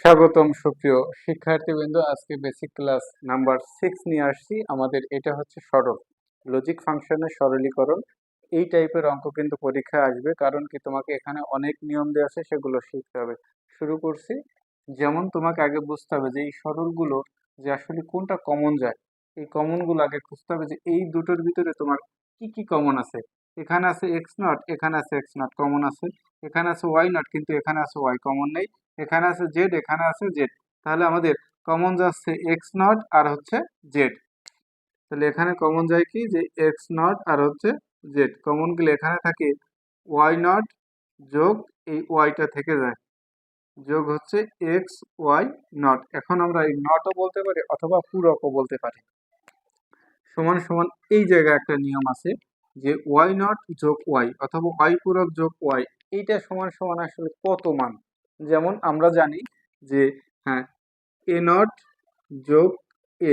স্বাগতম সুপ্রিয় শিক্ষার্থীবৃন্দ, আজকে বেসিক ক্লাস নাম্বার সিক্স নিয়ে আসছি। আমাদের এটা হচ্ছে সরল। লজিক ফাংশনের সরলীকরণ। এই টাইপের অঙ্ক কিন্তু পরীক্ষায় আসবে, কারণ কি তোমাকে এখানে অনেক নিয়ম দেওয়া আছে, সেগুলো শিখতে হবে। শুরু করছি। যেমন তোমাকে আগে বুঝতে হবে যে এই সরলগুলো যে আসলে কোনটা কমন যায়, এই কমনগুলো আগে খুঁজতে হবে যে এই দুটোর ভিতরে তোমার কি কি কমন আছে। এখানে আছে এক্স নট এখানে আছে এক্স নট কমন আছে। এখানে আছে ওয়াই নট কিন্তু এখানে আছে ওয়াই কমন নেই। এখানে আছে জেড এখানে আছে জেড তাহলে আমাদের কমন যাচ্ছে এক্স নট আর হচ্ছে জেড তাহলে এখানে কমন যায় কি? যে এক্স নট আর হচ্ছে জেড কমন গেলে এখানে থাকে ওয়াই নট যোগ এই ওয়াইটা থেকে যায়। যোগ হচ্ছে এক্স ওয়াই নট এখন আমরা এই নটও বলতে পারি অথবা পুরকও বলতে পারি। সমান সমান এই জায়গায় একটা নিয়ম আছে। যে ওয়াই নট যোগ ওয়াই অথবা ওয়াই পূরক যোগ ওয়াই এইটা সমান সমান আসলে কত মান? যেমন আমরা জানি যে হ্যাঁ এ নট যোগ এ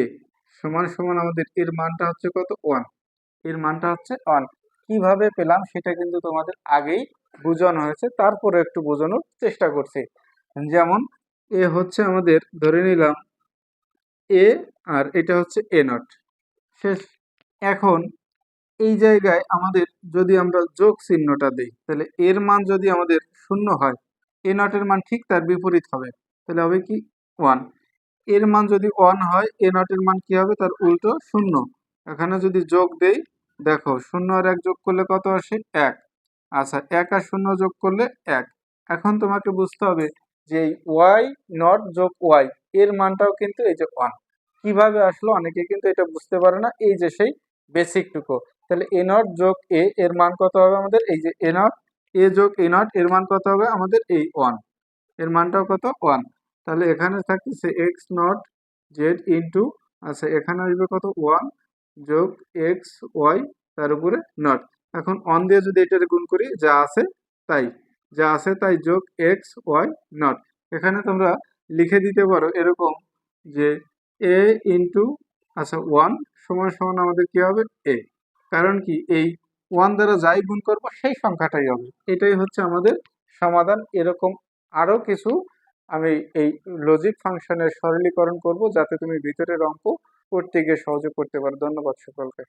সমান সমান আমাদের এর মানটা হচ্ছে কত? ওয়ানের মানটা হচ্ছে ওয়ান কীভাবে পেলাম সেটা কিন্তু তোমাদের আগেই বোঝানো হয়েছে, তারপরে একটু বোঝানোর চেষ্টা করছি। যেমন এ হচ্ছে আমাদের, ধরে নিলাম এ আর এটা হচ্ছে এ নট শেষ। এখন এই জায়গায় আমাদের যদি আমরা যোগ চিহ্নটা দিই, তাহলে এর মান যদি আমাদের শূন্য হয়, এ নটের মান ঠিক তার বিপরীত হবে। তাহলে হবে কি? ওয়ানের মান যদি ওয়ান হয়, এ নটের মান কি হবে? তার উল্টো শূন্য। এখানে যদি যোগ দেই, দেখো, শূন্য আর এক যোগ করলে কত আসে? এক। আচ্ছা এক আর শূন্য যোগ করলে এক। এখন তোমাকে বুঝতে হবে যে ওয়াই নট যোগ ওয়াই এর মানটাও কিন্তু এই যে ওয়ান কীভাবে আসলো? অনেকে কিন্তু এটা বুঝতে পারে না। এই যে সেই বেসিকটুকু তাহলে এ নট যোগ এ এর মান কত হবে আমাদের? এই যে এ নট এ যোগ এ নট এর মান কত হবে আমাদের? এই ওয়ানের মানটাও কত? ওয়ান তাহলে এখানে থাকতেছে এক্স নট জেড ইন্টু আচ্ছা এখানে আসবে কত? ওয়ান যোগ এক্স ওয়াই তার উপরে নট এখন অন দিয়ে যদি এটার গুণ করি, যা আছে তাই। যা আছে তাই যোগ এক্স ওয়াই নট এখানে তোমরা লিখে দিতে পারো এরকম যে এ ইন্টু আচ্ছা ওয়ান সমান সমান আমাদের কি হবে? এ কারণ কি? এই ওয়ান দ্বারা যাই গুণ করব, সেই সংখ্যাটাই হবে। এটাই হচ্ছে আমাদের সমাধান। এরকম আরও কিছু আমি এই লজিক ফাংশনের সরলীকরণ করব, যাতে তুমি ভিতরের অঙ্ক করতে গিয়ে সহজে করতে পারো। ধন্যবাদ সকলকে।